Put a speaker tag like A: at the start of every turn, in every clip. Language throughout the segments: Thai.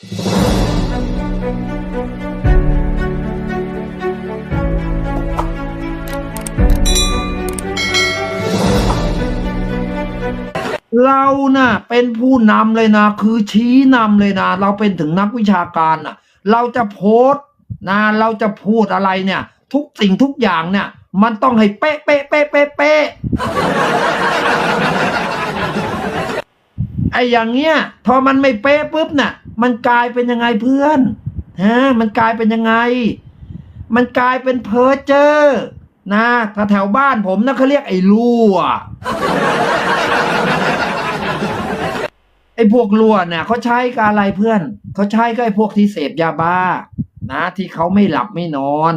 A: เราน่ะเป็นผู้นำเลยนะ คือชี้นำเลยนะ เราเป็นถึงนักวิชาการน่ะเราจะโพสต์นะเราจะพูดอะไรเนี่ย ทุกสิ่งทุกอย่างเนี่ย มันต้องให้เป๊ะเป๊ะเป๊ะเป๊ะเป๊ะไอ้อย่างเงี้ยพอมันไม่เป๊ะปุ๊บน่ะ มันกลายเป็นยังไงเพื่อนฮะมันกลายเป็นยังไง มันกลายเป็นเพอร์เจอร์นะถ้าแถวบ้านผมนะเขาเรียกไอ้รั่วไอ้พวกรั่วเนี่ยเขาใช้กับอะไรเพื่อนเขาใช้กับไอ้พวกที่เสพยาบ้า นะ ที่เขาไม่หลับไม่นอน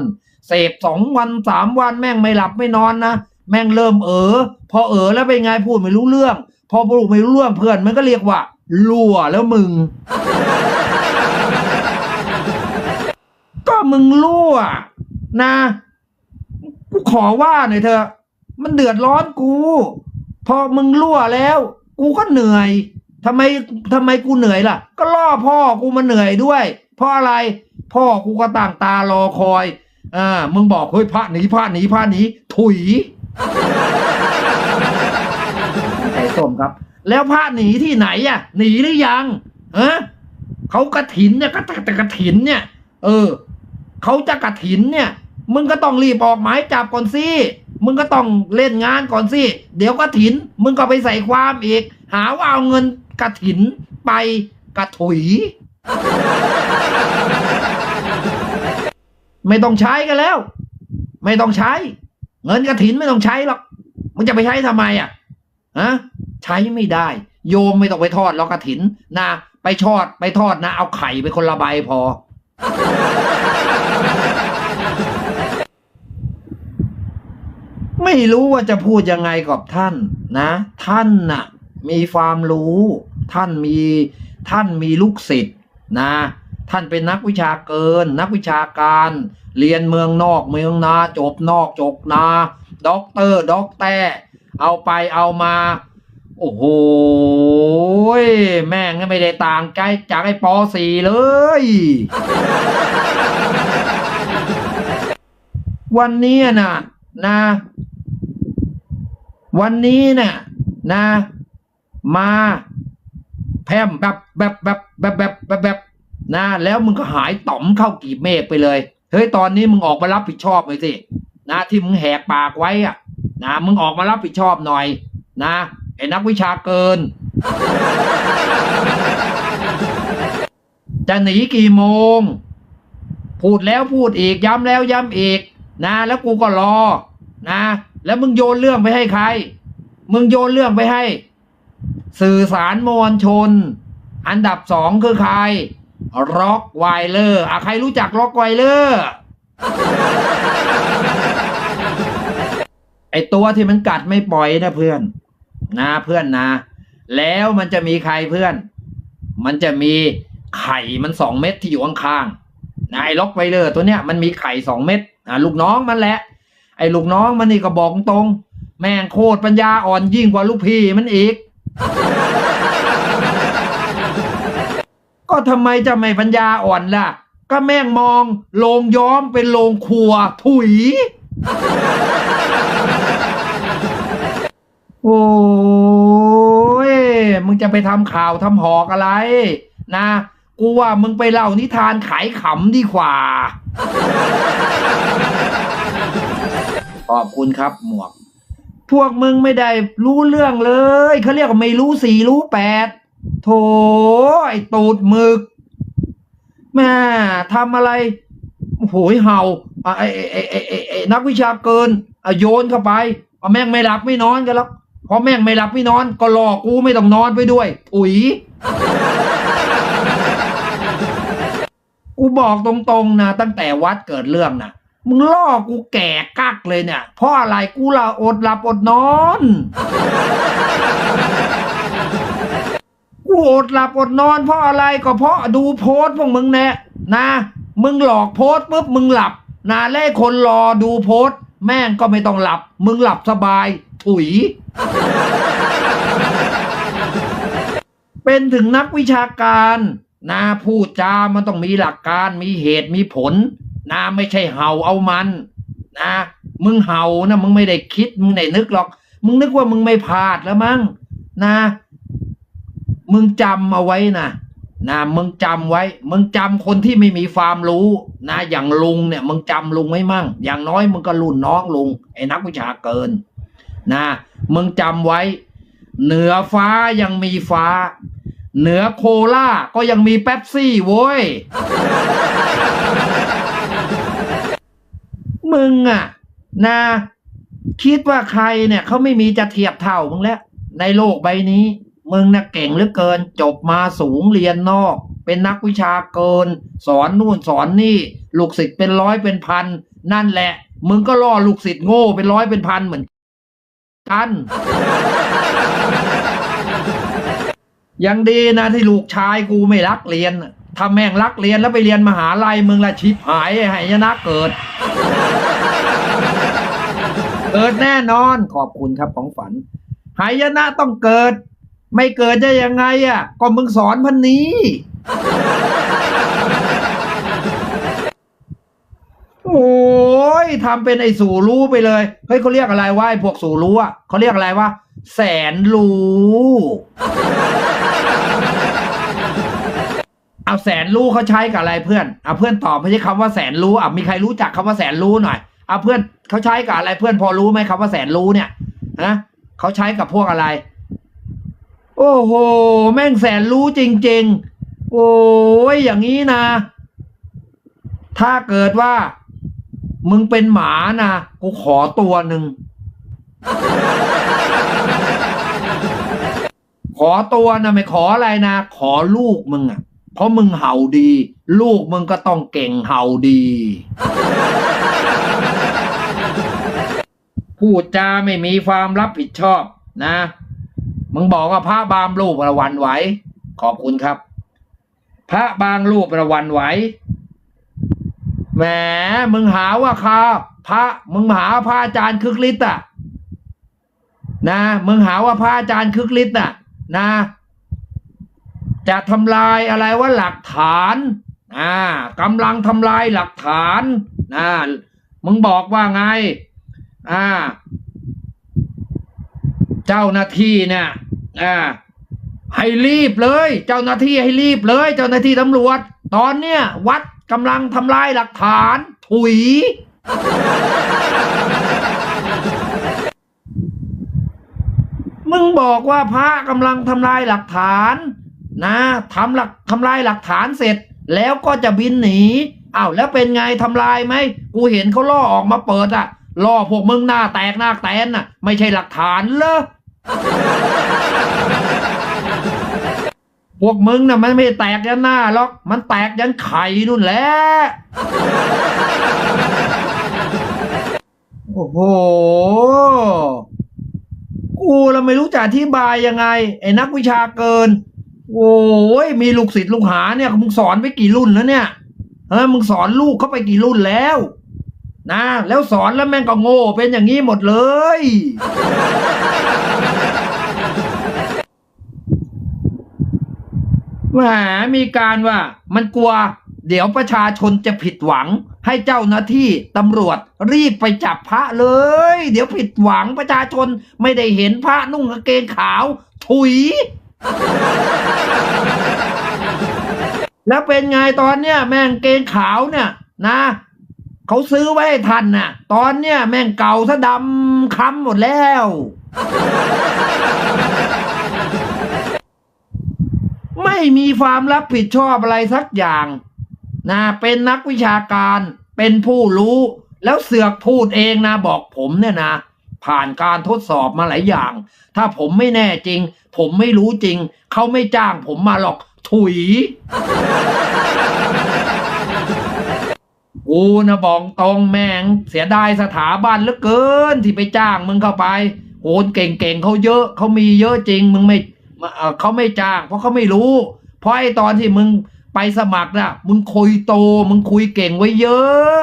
A: เสพสองวันสามวันแม่งไม่หลับไม่นอนนะแม่งเริ่มเออพอเออแล้วเป็นไงพูดไม่รู้เรื่อง พอพูดไม่รู้เรื่องเพื่อนมันก็เรียกว่ารั่วแล้วมึง ก็มึงรั่ว นะ กูขอว่าหน่อยเถอะมันเดือดร้อนกู พอมึงรั่วแล้ว กูก็เหนื่อยทำไมทำไมกูเหนื่อยล่ะ ก็ล่อพ่อกูมาเหนื่อยด้วย เพราะอะไร พ่อกูก็ต่างตารอคอยอ่ามึงบอกเฮ้ยพระหนีพระหนีพระหนีถุยไอ้สมครับ แล้วพระหนีที่ไหนอะ หนีหรือยังฮะเขากระถินเนี่ยก็แต่กระถินเนี่ย เออเขาจะกระถินเนี่ย มึงก็ต้องรีบออกหมายจับก่อนสิมึงก็ต้องเล่นงานก่อนสิเดี๋ยวกระถิน มึงก็ไปใส่ความอีก หาว่าเอาเงินกระถินไปกระถุย ไม่ต้องใช้กันแล้ว ไม่ต้องใช้ เงินกระถินไม่ต้องใช้หรอกมึงจะไปใช้ทำไมอะฮะ ใช้ไม่ได้ โยมไม่ต้องไปทอดหรอกกระถินนะไปทอดไปทอดนะ เอาไข่ไปคนละใบพอ ไม่รู้ว่าจะพูดยังไงกับท่านนะ ท่านน่ะ มีความรู้ ท่านมีท่านมีลูกศิษย์นะ ท่านเป็นนักวิชาเกิน นักวิชาการ เรียนเมืองนอกเมืองนาจบนอกจบนาด็อกเตอร์ด็อกแต่เอาไปเอามา โอ้โหแม่งไม่ได้ต่างใจจากไอ้ปอสี่เลย วันนี้นะนะ วันนี้น่ะนะ มาแพมแบบแบบแบบแบบแบบแบบแบบนะแล้วมึงก็หายต่อมเข้ากีบเมฆไปเลย เฮ้ยตอนนี้มึงออกมารับผิดชอบหน่อยสินะที่มึงแหกปากไว้อะนะมึงออกมารับผิดชอบหน่อย นะ ไอ้นักวิชาเกิน จะหนีกี่โมง พูดแล้วพูดอีกย้ำแล้วย้ำอีก นะ แล้วกูก็รอ นะ แล้วมึงโยนเรื่องไปให้ใคร มึงโยนเรื่องไปให้ สื่อสารมวลชน อันดับสองคือใครร็อกไวเลอร์อะใครรู้จักร็อกไวเลอร์ไอตัวที่มันกัดไม่ปล่อยนะเพื่อน นะเพื่อนนะ แล้วมันจะมีใครเพื่อน มันจะมีไข่มันสองเม็ดที่อยู่ข้างๆนะไอ้ล็อกไวเลอร์ตัวเนี้ยมันมีไข่สองเม็ดอะลูกน้องมันแหละ ไอ้ลูกน้องมันนี่ก็บอกตรง แม่งโคตรปัญญาอ่อนยิ่งกว่าลูกพี่มันอีก ก็ทำไมจะไม่ปัญญาอ่อนล่ะ ก็แม่งมองโรงย้อมเป็นโรงครัวถุย โอ้ยมึงจะไปทำข่าวทำหอกอะไร นะ กูว่ามึงไปเล่านิทานขายขำดีกว่า ขอบคุณครับหมวก พวกมึงไม่ได้รู้เรื่องเลย เขาเรียกว่าไม่รู้สี่รู้แปดโถไอ้ตูดหมึกแม่ทำอะไรโหยเห่าอะไอ้ไอ้ไอ้ไอ้ไอ้นักวิชาเกินอะโยนเข้าไปอะแม่งไม่หลับไม่นอนกันแล้ว พอแม่งไม่หลับไม่นอน ก็หลอกกูไม่ต้องนอนไปด้วย อุ๋ยกูบอกตรงๆนะตั้งแต่วัดเกิดเรื่องนะมึงล่อกูแก่กักเลยเนี่ยเพราะอะไรกูละอดหลับอดนอน กูอดหลับอดนอน เพราะอะไรก็เพราะดูโพสต์พวกมึงแน่นะ มึงหลอกโพสต์ปุ๊บมึงหลับนะแล่คนรอดูโพสต์ แม่งก็ไม่ต้องหลับ มึงหลับสบาย ถุย เป็นถึงนักวิชาการนะพูดจามันต้องมีหลักการมีเหตุมีผลนะไม่ใช่เห่าเอามันนะมึงเห่านะมึงไม่ได้คิด มึงไม่นึกหรอก มึงนึกว่ามึงไม่พลาดแล้วมั้งนะ มึงจำเอาไว้นะ นะมึงจำไว้ มึงจำคนที่ไม่มีความรู้นะอย่างลุงเนี่ยมึงจำลุงไว้มั่ง อย่างน้อยมึงก็รุ่นน้องลุงไอ้นักวิชาเกินนะมึงจำไว้ เหนือฟ้ายังมีฟ้า เหนือโคล่าก็ยังมีเป๊ปซี่โว้ย มึงอะนะ คิดว่าใครเนี่ยเขาไม่มีจะเทียบเท่ามึงแล้วในโลกใบนี้ มึงน่ะเก่งเหลือเกิน จบมาสูงเรียนนอก เป็นนักวิชาเกิน สอนนู่นสอนนี่ ลูกศิษย์เป็นร้อยเป็นพัน นั่นแหละ มึงก็ล่อลูกศิษย์โง่เป็นร้อยเป็นพันเหมือนกันยังดีนะที่ลูกชายกูไม่รักเรียนถ้าแม่งรักเรียนแล้วไปเรียนมหาลัยมึงละชิบหายไอ้หายนะเกิด เกิดแน่นอนขอบคุณครับของฝันหายนะต้องเกิด ไม่เกิดจะยังไงอะก็มึงสอนพันนี้ โอ้ยทำเป็นไอ้สู่รู้ไปเลย เฮ้ยเขาเรียกอะไรวะไอ้พวกสู่รู้อะเขาเรียกอะไรวะแสนรู้เอาแสนรู้เขาใช้กับอะไรเพื่อนเอาเพื่อนตอบไม่ใช่คำว่าแสนรู้อะมีใครรู้จักคำว่าแสนรู้หน่อยเอาเพื่อนเขาใช้กับอะไรเพื่อนพอรู้ไหมคำว่าแสนรู้เนี่ยฮะเขาใช้กับพวกอะไร โอ้โห แม่งแสนรู้จริง ๆ โอ้ยอย่างนี้นะ ถ้าเกิดว่า มึงเป็นหมานะกูขอตัวหนึ่ง ขอตัวนะไม่ขออะไรนะ ขอลูกมึงอะ เพราะมึงเห่าดี ลูกมึงก็ต้องเก่งเห่าดีพูดจาไม่มีความรับผิดชอบนะ มึงบอกว่าพระบางรูประวันไหว ขอบคุณครับ พระบางรูประวันไหว แหม มึงหาว่าคาพระ มึงหาพระอาจารย์คึกฤทธิ์อะ นะ มึงหาว่าพระอาจารย์คึกฤทธิ์อะ นะ จะทำลายอะไรว่าหลักฐานอ่ากำลังทำลายหลักฐานอ่ามึงบอกว่าไง อ่า เจ้าหน้าที่เนี่ย อ่าให้รีบเลย เจ้าหน้าที่ให้รีบเลย เจ้าหน้าที่ตำรวจ ตอนเนี้ยวัดกำลังทำลายหลักฐาน ถุย มึงบอกว่าพระกำลังทำลายหลักฐาน นะทำหลักทำลายหลักฐานเสร็จ แล้วก็จะบินหนีอ้าวแล้วเป็นไงทำลายไหมกูเห็นเขาล่อออกมาเปิดอะล่อพวกมึงหน้าแตกหน้าแตนน่ะ ไม่ใช่หลักฐานเหรอ วกมึงน่ะมันไม่แตกยันหน้าหรอก มันแตกยันไข่นู่นแหละ โอ้โห กูเราไม่รู้จะอธิบายยังไง ไอ้นักวิชาเกิน โอ้ยมีลูกศิษย์ลูกหาเนี่ยมึงสอนไปกี่รุ่นแล้วเนี่ยเออมึงสอนลูกเข้าไปกี่รุ่นแล้ว นะ แล้วสอนแล้วแม่งก็โง่เป็นอย่างนี้หมดเลย แหมมีการว่ามันกลัว เดี๋ยวประชาชนจะผิดหวัง ให้เจ้าหน้าที่ตำรวจรีบไปจับพระเลย เดี๋ยวผิดหวังประชาชนไม่ได้เห็นพระนุ่งกางเกงขาว ถุย แล้วเป็นไงตอนเนี้ย แม่งเกงขาวเนี่ย นะเขาซื้อไว้ให้ทันน่ะ ตอนเนี้ยแม่งเก่าซะดำค้ำหมดแล้ว ไม่มีความรับผิดชอบอะไรสักอย่างนะเป็นนักวิชาการเป็นผู้รู้แล้วเสือกพูดเองนะบอกผมเนี่ยนะ ผ่านการทดสอบมาหลายอย่าง ถ้าผมไม่แน่จริง ผมไม่รู้จริง เขาไม่จ้างผมมาหรอกถุยกูนะบอกตรงแม่งเสียดายสถาบันเหลือเกินที่ไปจ้างมึงเข้าไปโหนเก่งๆเขาเยอะเขามีเยอะจริงมึงไม่ เออเขาไม่จ้าง เพราะเขาไม่รู้ เพราะไอ้ตอนที่มึงไปสมัครน่ะมึงคุยโต มึงคุยเก่งไว้เยอะ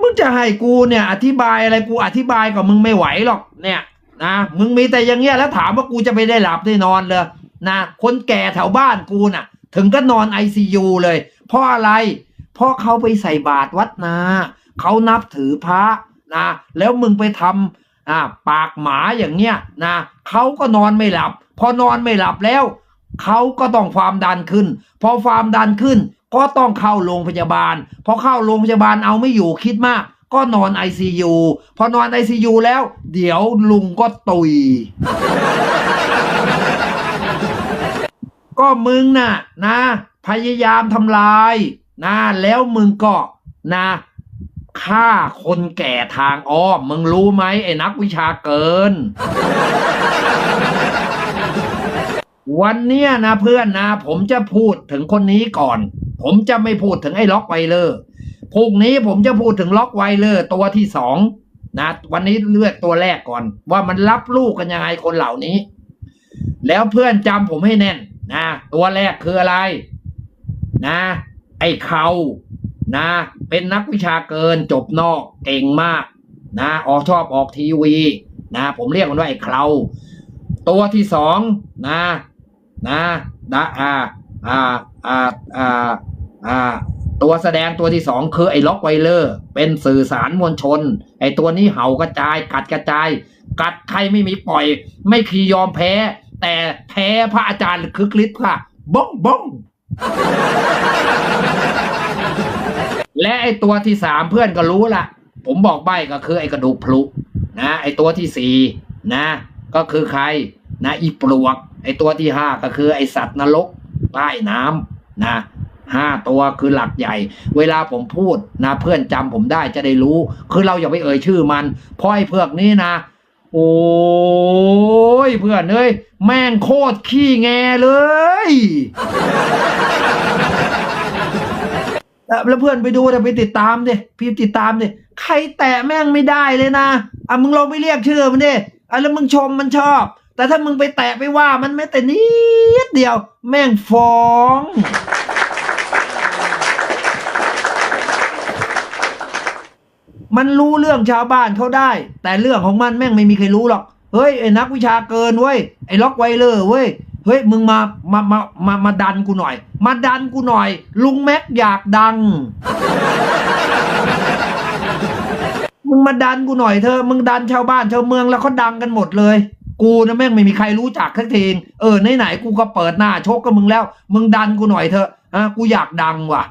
A: มึงจะให้กูเนี่ย อธิบายอะไรกูอธิบายกับมึงไม่ไหวหรอกเนี่ยนะมึงมีแต่อย่างเงี้ยแล้วถามว่ากูจะไปได้หลับได้นอนเลยนะคนแก่แถวบ้านกูน่ะ ถึงก็นอนไอซียูเลยเพราะอะไรเพราะเขาไปใส่บาตรวัดนาเขานับถือพระ นะแล้วมึงไปทำอ่าปากหมาอย่างเงี้ยนะเขาก็นอนไม่หลับ พอนอนไม่หลับแล้วเขาก็ต้องความดันขึ้น พอความดันขึ้นก็ต้องเข้าโรงพยาบาล พอเข้าโรงพยาบาลเอาไม่อยู่คิดมาก ก็นอน ICU พอนอน ICU แล้ว เดี๋ยวลุงก็ตุย ก็มึงน่ะนะ พยายามทำลายนะแล้วมึงก็นะ ฆ่าคนแก่ทางอ้อม มึงรู้ไหมไอ้นักวิชาเกิน วันเนี้ยนะเพื่อนนะ ผมจะพูดถึงคนนี้ก่อน ผมจะไม่พูดถึงไอ้ล็อกไวเลอร์พรุ่งนี้ผมจะพูดถึงล็อกไวเลอร์ตัวที่สองนะ วันนี้เลือกตัวแรกก่อน ว่ามันรับลูกกันยังไงคนเหล่านี้ แล้วเพื่อนจำผมให้แน่นนะ ตัวแรกคืออะไร นะ ไอ้เขา นะ เป็นนักวิชาเกินจบนอกเก่งมาก นะออกชอบออกทีวีนะ ผมเรียกมันว่าไอ้เขาตัวที่สองนะนะดะอ่าอ่าอ่าอ่าอ่าตัวแสดงตัวที่สองคือไอ้ล็อกไวเลอร์ เป็นสื่อสารมวลชน ไอ้ตัวนี้เห่ากระจาย กัดกระจาย กัดใครไม่มีปล่อย ไม่คียอมแพ้ แต่แพ้พระอาจารย์คึกฤทธิ์ค่ะบ้องบ้อง และไอ้ตัวที่สามเพื่อนก็รู้ละผมบอกใบก็คือไอ้กระดูกพลุนะไอ้ตัวที่สี่นะ ก็คือใครนะอีปลวก ไอ้ตัวที่ห้าก็คือไอ้สัตว์นรกใต้น้ำนะห้าตัวคือหลักใหญ่ เวลาผมพูดนะเพื่อนจำผมได้จะได้รู้ คือเราอย่าไปเอ่ยชื่อมันเพราะไอ้เพือกนี้นะ โอ้ยเพื่อนเอ้ยแม่งโคตรขี้แงเลย แล้วเพื่อนไปดูแต่ไปติดตามดิพี่ติดตามดิใครแตะแม่งไม่ได้เลยนะอะมึงลองไปเรียกชื่อมันดิอะแล้วมึงชมมันชอบ แต่ถ้ามึงไปแตะไปว่ามันแม้แต่นิดเดียว แม่งฟ้องมันรู้เรื่องชาวบ้านเขาได้ แต่เรื่องของมันแม่งไม่มีใครรู้หรอก เฮ้ยไอ้นักวิชาเกินเว้ยไอ้ล็อกไวเลอร์เว้ย เฮ้ยมึงมามามามามาดันกูหน่อย มาดันกูหน่อย ลุงแม็กอยากดัง มึงมาดันกูหน่อยเธอ มึงดันชาวบ้านชาวเมืองแล้วเขาดังกันหมดเลย กูนะแม่งไม่มีใครรู้จักสักทีเออไหนๆกูก็เปิดหน้าโชกกับมึงแล้ว มึงดันกูหน่อยเถอะอะกูอยากดังว่ะ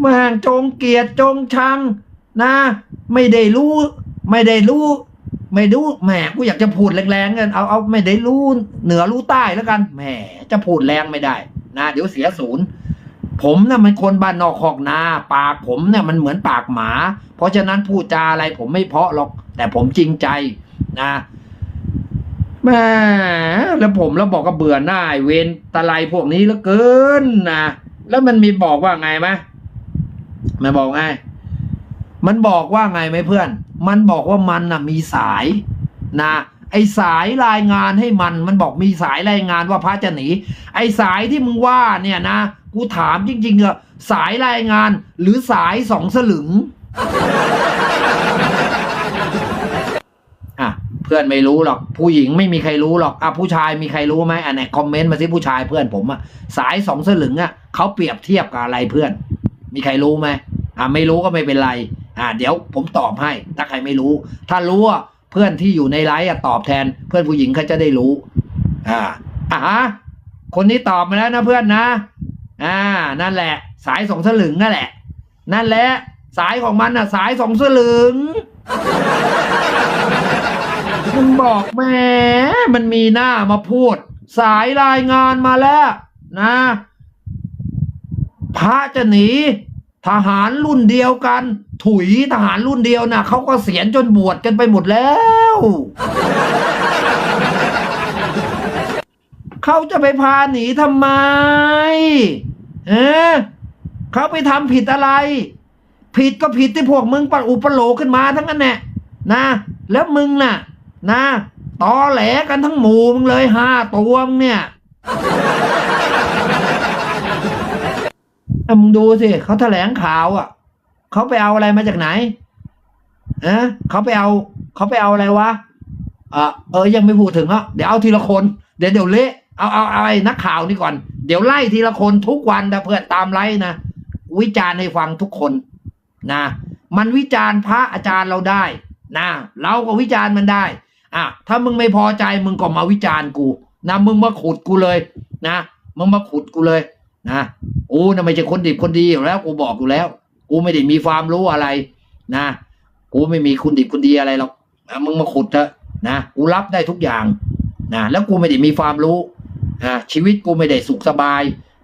A: แม่งจงเกียรติจงชังนะ ไม่ได้รู้ ไม่ได้รู้ ไม่รู้แหมกูอยากจะพูดแรงๆกันเอาเอาไม่ได้รู้เหนือรู้ใต้แล้วกันแหมจะพูดแรงไม่ได้นะเดี๋ยวเสียศูนย์ผมน่ะมันคนบ้านนอกคอกนา ปากผมเนี่ยมันเหมือนปากหมา เพราะฉะนั้นพูดจาอะไรผมไม่เพาะหรอก แต่ผมจริงใจนะแหม่แล้วผมแล้วบอกก็เบื่อหน้าเวนตะไลพวกนี้เหลือเกินนะแล้วมันมีบอกว่าไงไหมมันบอกไง มันบอกว่าไงไหมเพื่อน มันบอกว่ามันน่ะมีสายนะไอสายรายงานให้มัน มันบอกมีสายรายงานว่าพระจะหนี ไอสายที่มึงว่าเนี่ยนะ กูถามจริงๆอะสายรายงานหรือสายสองสลึง อะ เพื่อนไม่รู้หรอก ผู้หญิงไม่มีใครรู้หรอก อะผู้ชายมีใครรู้ไหมอันไหนคอมเมนต์มาสิผู้ชายเพื่อนผมอะสายสองสลึงอะเขาเปรียบเทียบกับอะไรเพื่อน มีใครรู้ไหมอะไม่รู้ก็ไม่เป็นไร อะเดี๋ยวผมตอบให้ ถ้าใครไม่รู้ ถ้ารู้อะเพื่อนที่อยู่ในไลฟ์ตอบแทน เพื่อนผู้หญิงเขาจะได้รู้ อ่าอะฮะคนนี้ตอบมาแล้วนะเพื่อนนะ อ่า นั่นแหละ สายสองสลึงนั่นแหละ นั่นแหละ สายของมันอะ สายสองสลึงมันบอกแหมมันมีหน้ามาพูด สายรายงานมาแล้ว นะพระจะหนี ทหารรุ่นเดียวกัน ถุยทหารรุ่นเดียวนะเขาก็เสียนจนบวชกันไปหมดแล้ว เขาจะไปพาหนีทำไม เออเขาไปทำผิดอะไร ผิดก็ผิดที่พวกมึงปอุปโลขึ้นมาทั้งนั้นแหละนะ แล้วมึงน่ะ นะตอแหลกันทั้งหมู่มึงเลยห้าตัวมึงเนี่ย อะ มึงดูสิเขาแถลงข่าวอะเขาไปเอาอะไรมาจากไหนเอะเขาไปเอาเขาไปเอาอะไรวะเออเออยังไม่พูดถึงอะเดี๋ยวเอาทีละคนเดี๋ยวเดี๋ยวเละเอาเอาเอาไอ้นักข่าวนี่ก่อน เดี๋ยวไล่ทีละคนทุกวันนะเพื่อนตามไล่นะวิจารณ์ให้ฟังทุกคนนะ มันวิจารณ์พระอาจารย์เราได้นะเราก็วิจารณ์มันได้อะถ้ามึงไม่พอใจมึงก็มาวิจารณ์กูนะมึงมาขุดกูเลยนะมึงมาขุดกูเลย นะกูน่ะไม่ใช่คนดีคนดีอยู่แล้ว กูบอกอยู่แล้ว กูไม่ได้มีความรู้อะไร นะกูไม่มีคุณดิบคุณดีอะไรหรอกมึงมาขุดเถอะนะกูรับได้ทุกอย่างนะแล้วกูไม่ได้มีความรู้นะชีวิตกูไม่ได้สุขสบาย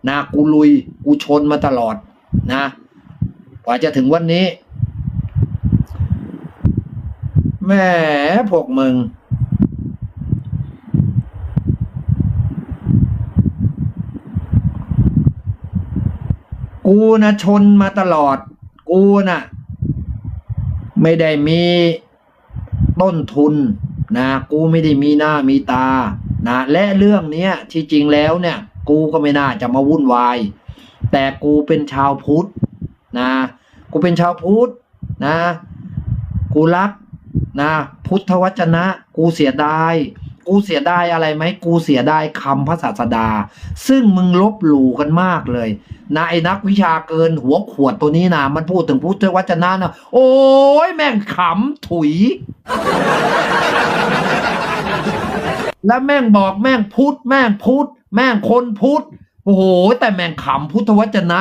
A: นะกูลุยกูชนมาตลอดนะกว่าจะถึงวันนี้แหมพวกมึง กูนะชนมาตลอด กูนะ่ะไม่ได้มีต้นทุนนะกูไม่ได้มีหน้ามีตานะและเรื่องเนี้ยที่จริงแล้วเนี่ย กูก็ไม่น่าจะมาวุ่นวาย แต่กูเป็นชาวพุทธนะกูเป็นชาวพุทธนะ กูรักนะพุทธวจนะ กูเสียดาย กูเสียดายอะไรไหมกูเสียดายคำพระศาสดา ซึ่งมึงลบหลู่กันมากเลยนะไอ้นักวิชาเกินหัวขวดตัวนี้นะมันพูดถึงพุทธวจนะนะโอ้ยแม่งขำถุย แล้วแม่งบอกแม่งพุทธแม่งพุทธแม่งคนพุทธโอ้โหแต่แม่งขำพุทธวจนะ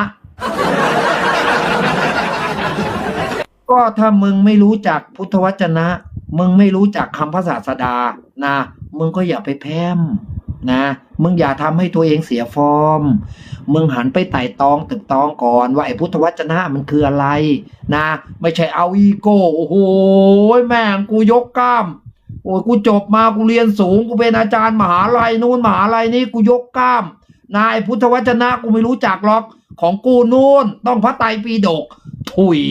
A: ก็ถ้ามึงไม่รู้จักพุทธวจนะ มึงไม่รู้จักคำพระศาสดานะ มึงก็อย่าไปแพมนะ มึงอย่าทำให้ตัวเองเสียฟอร์ม มึงหันไปไต่ตองตึกตองก่อนว่าไอ้พุทธวจนะมันคืออะไร นะ ไม่ใช่เอาอีโก้ โอ้โหแม่งกูยกกล้ามโอ้ยกูจบมากูเรียนสูงกูเป็นอาจารย์มหาลัยนู่นมหาลัยนี้กูยกกล้าม นายพุทธวจนะกูไม่รู้จักหรอกของกูนู่นต้องพระไตรปิฎกถุย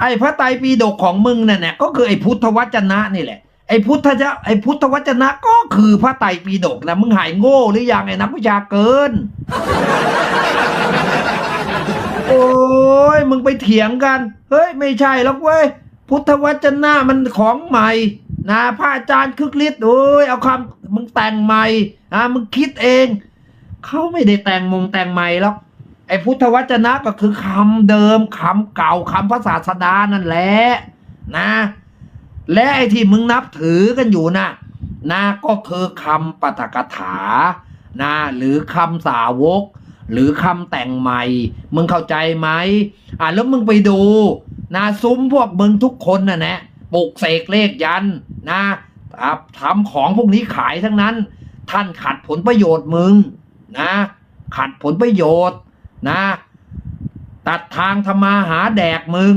A: ไอ้พระไตรปิฎกของมึงเนั่นแหละก็คือไอ้พุทธวจนะนี่แหละไอ้พุทธจะไอ้พุทธวจนะก็คือพระไตรปิฎกนะมึงหายโง่หรือยังไอ้นักวิชาเกิน โอ้ยมึงไปเถียงกัน เฮ้ยไม่ใช่หรอกเว้ยพุทธวจนะมันของใหม่นะพระอาจารย์คึกฤทธิ์โอ้ยเอาคำมึงแต่งใหม่นะมึงคิดเอง เขาไม่ได้แต่งมงแต่งใหม่หรอก ไอ้พุทธวจนะก็คือคำเดิมคำเก่าคำพระศาสดานั่นแหละนะ และไอ้ที่มึงนับถือกันอยู่นะนะก็คือคำปฐกถานะหรือคำสาวก หรือคำแต่งใหม่ มึงเข้าใจไหมอะแล้วมึงไปดูนะซุ้มพวกมึงทุกคนน่ะนะปลุกเสกเลขยันนะทำของพวกนี้ขายทั้งนั้น ท่านขัดผลประโยชน์มึงนะ ขัดผลประโยชน์ นะ ตัดทางทำมาหาแดกมึง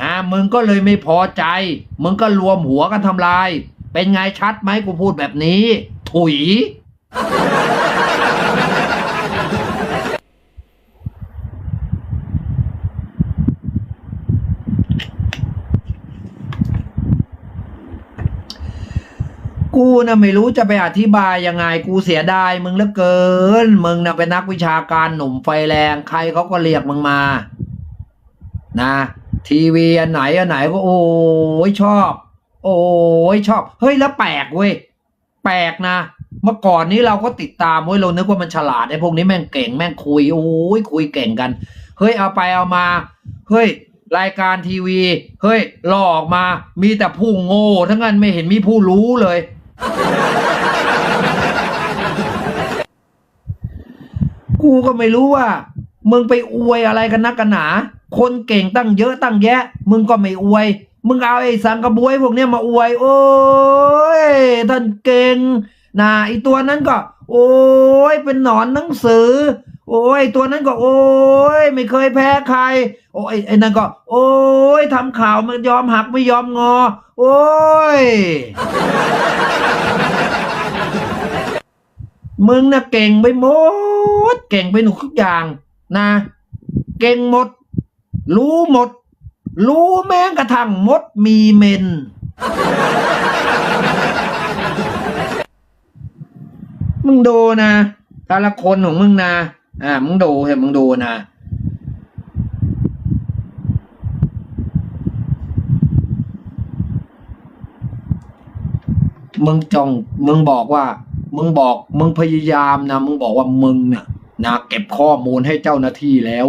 A: นะมึงก็เลยไม่พอใจ มึงก็รวมหัวกันทำลาย เป็นไงชัดไหมกูพูดแบบนี้ ถุย กูนะไม่รู้จะไปอธิบายยังไง กูเสียดายมึงเหลือเกิน มึงนะเป็นนักวิชาการหนุ่มไฟแรงใครเขาก็เรียกมึงมา นะ ทีวีอันไหนอันไหนก็โอ้ยชอบ โอ้ยชอบ เฮ้ยแล้วแปลกเว้ยแปลกนะ เมื่อก่อนนี้เราก็ติดตามเว้ยเรานึกว่ามันฉลาดไอ้พวกนี้แม่งเก่งแม่งคุยโอ้ยคุยเก่งกัน เฮ้ยเอาไปเอามา เฮ้ยรายการทีวี เฮ้ยหลอกออกมา มีแต่ผู้โง่ ทั้งนั้นไม่เห็นมีผู้รู้เลย กูก็ไม่รู้ว่า มึงไปอวยอะไรกันนักกันหนา คนเก่งตั้งเยอะตั้งแยะ มึงก็ไม่อวย มึงเอาไอ้สังกระบวยพวกเนี้ยมาอวย โอ้ยท่านเก่งนะไอตัวนั้นก็ โอ้ยเป็นหนอนหนังสือ โอ้ยตัวนั้นก็ โอ้ยไม่เคยแพ้ใคร โอ้ยไอ้นั่นก็ โอ้ยทำข่าวมันยอมหักไม่ยอมงอ โอ้ย มึงนะเก่งไปหมด เก่งไปหนุกทุกอย่างนะ เก่งหมด รู้หมด รู้แม้กระทั่งมดมีเมน มึงดูนะแต่ละคนของมึงนะอ่ามึงดูเห็นมึงดูนะมึงจองมึงบอกว่า มึงบอกมึงพยายามนะมึงบอกว่ามึงน่ะนะเก็บข้อมูลให้เจ้าหน้าที่แล้ว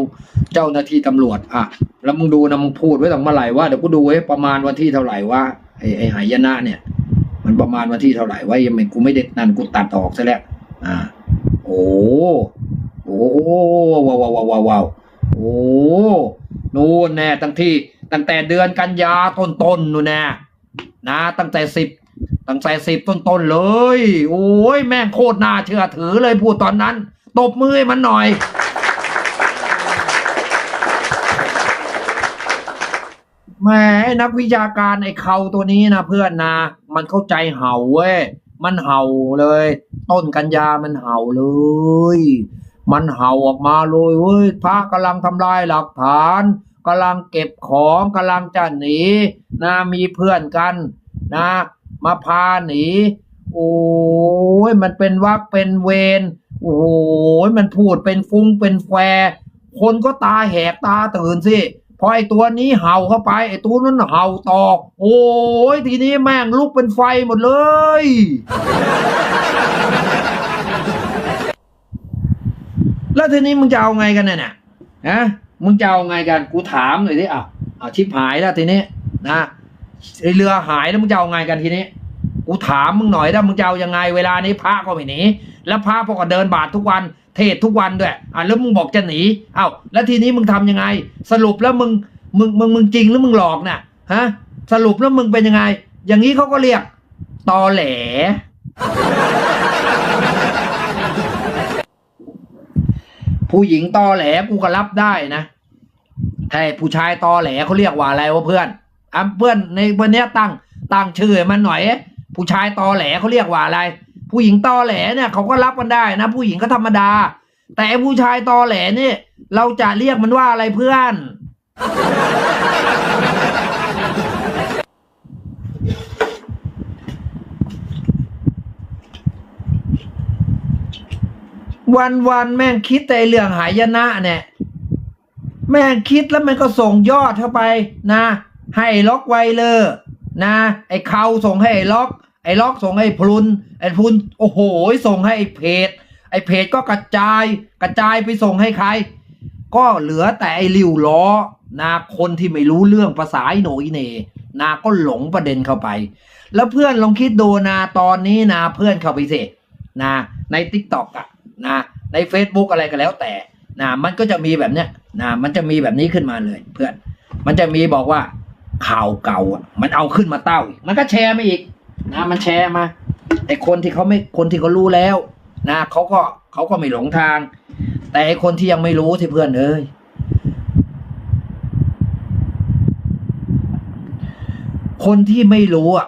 A: เจ้าหน้าที่ตำรวจอะแล้วมึงดูนะมึงพูดไว้ตั้งเมื่อไหร่ว่าเดี๋ยวกูดูไว้ประมาณวันที่เท่าไหร่ว่าไอ้ไอ้หายนะเนี่ย มันประมาณวันที่เท่าไหร่ว่ายังไม่กูไม่ได้นั่นกูตัดออกซะแล้วอ่า โอ้โอ้ว้าวว้าวว้าวว้าววาวโอ้นู่นแน่ตั้งที่ตั้งแต่เดือนกันยาต้นๆนนู่นแน่นะตั้งแต่สิบ ตั้งแต่สิบต้นๆเลย โอ้ยแม่งโคตรน่าเชื่อถือเลยพูดตอนนั้น ตบมือให้มันหน่อย แหมนักวิชาการไอ้เขาตัวนี้นะเพื่อนนะ มันเข้าใจเห่าเว้ย มันเห่าเลย ต้นกันยามันเห่าเลย มันเห่าออกมาเลยเว้ยพระกำลังทำลายหลักฐานกำลังเก็บของกำลังจะหนีนะมีเพื่อนกันนะ มาพาหนี โอ้ยมันเป็นวักเป็นเวรโอ้ยมันพูดเป็นฟุ้งเป็นแฟคนก็ตาแหกตาตื่นสิพอไอตัวนี้เห่าเข้าไป ไอตัวนั้นเห่าต่อโอ้ยทีนี้แม่งลุกเป็นไฟหมดเลย แล้วทีนี้มึงจะเอาไงกันเนี่ยนะมึงจะเอาไงกันกูถามหน่อยดิอะเอาชิบหายแล้วทีนี้นะ ไอเรือหายแล้วมึงจะเอาไงกันทีนี้กูถามมึงหน่อยถ้ามึงจะเอายังไงเวลานี้พระก็ไม่หนีแล้วพระพวกก็เดินบาททุกวัน เทศทุกวันด้วยอะแล้วมึงบอกจะหนีเอ้าแล้วทีนี้มึงทำยังไง สรุปแล้วมึงมึงมึงมึงจริงหรือมึงหลอกน่ะฮะสรุปแล้วมึงเป็นยังไง อย่างนี้เขาก็เรียกตอแหลผู้หญิงตอแหลกูก็รับได้นะไอ้ผู้ชายตอแหลเขาเรียกว่าอะไรวะเพื่อน อะเพื่อนในวันนี้ตั้งตั้งชื่อมันหน่อย ผู้ชายตอแหลเขาเรียกว่าอะไร ผู้หญิงตอแหลเนี่ยเขาก็รับกันได้นะ ผู้หญิงก็ธรรมดา แต่ผู้ชายตอแหลนี่เราจะเรียกมันว่าอะไรเพื่อนวันวันแม่งคิดแต่เรื่องหายนะเนี่ย แม่งคิดแล้วมันก็ส่งยอดเข้าไปนะ ให้ล็อกไวเลอร์นะ ไอ้เขาส่งให้ไอ้ล็อก ไอ้ล็อกส่งให้พลุน ไอ้พลุนโอ้โหส่งให้ไอ้เพจ ไอ้เพจก็กระจายกระจายไปส่งให้ใคร ก็เหลือแต่ไอ้ริวล้อนะคนที่ไม่รู้เรื่องภาษาอิโหนอิเหนนะก็หลงประเด็นเข้าไป แล้วเพื่อนลองคิดดูนะตอนนี้นะเพื่อนเข้าไปสินะในทิกตอกอะนะใน Facebook อะไรก็แล้วแต่นะมันก็จะมีแบบเนี้ยนะมันจะมีแบบนี้ขึ้นมาเลยเพื่อน มันจะมีบอกว่า ข่าวเก่าอะ มันเอาขึ้นมาเต้าอีกมันก็แชร์มาอีก นะ มันแชร์มาไอ้คนที่เขาไม่คนที่เขารู้แล้ว นะเขาก็เขาก็ไม่หลงทาง แต่ไอ้คนที่ยังไม่รู้ที่เพื่อนเอ้ยคนที่ไม่รู้อะ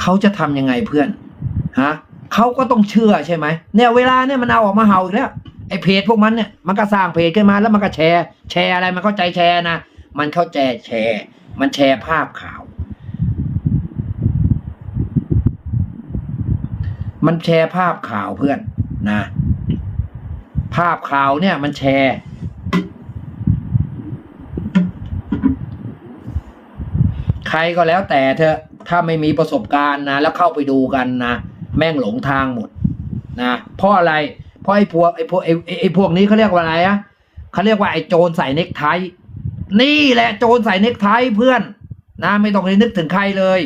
A: เขาจะทำยังไงเพื่อนฮะเขาก็ต้องเชื่อใช่ไหมเนี่ยเวลาเนี่ยมันเอาออกมาเห่าอีกแล้วไอ้เพจพวกมันเนี่ยมันก็สร้างเพจขึ้นมาแล้วมันก็แชร์ แชร์อะไรมันเข้าใจแชร์นะ มันเข้าใจแชร์ มันแชร์ภาพข่าว มันแชร์ภาพข่าวเพื่อนนะ ภาพข่าวเนี่ยมันแชร์ใครก็แล้วแต่เธอะถ้าไม่มีประสบการณ์นะ แล้วเข้าไปดูกันนะ แม่งหลงทางหมดนะเพราะอะไร เพราะไอ้พวกไอ้พวกไอ้ไอ้พวกนี้เขาเรียกว่าอะไรอะเขาเรียกว่าไอ้โจรใส่เน็กไท นี่แหละโจรใส่เน็กไทเพื่อนนะไม่ต้องไปนึกถึงใครเลย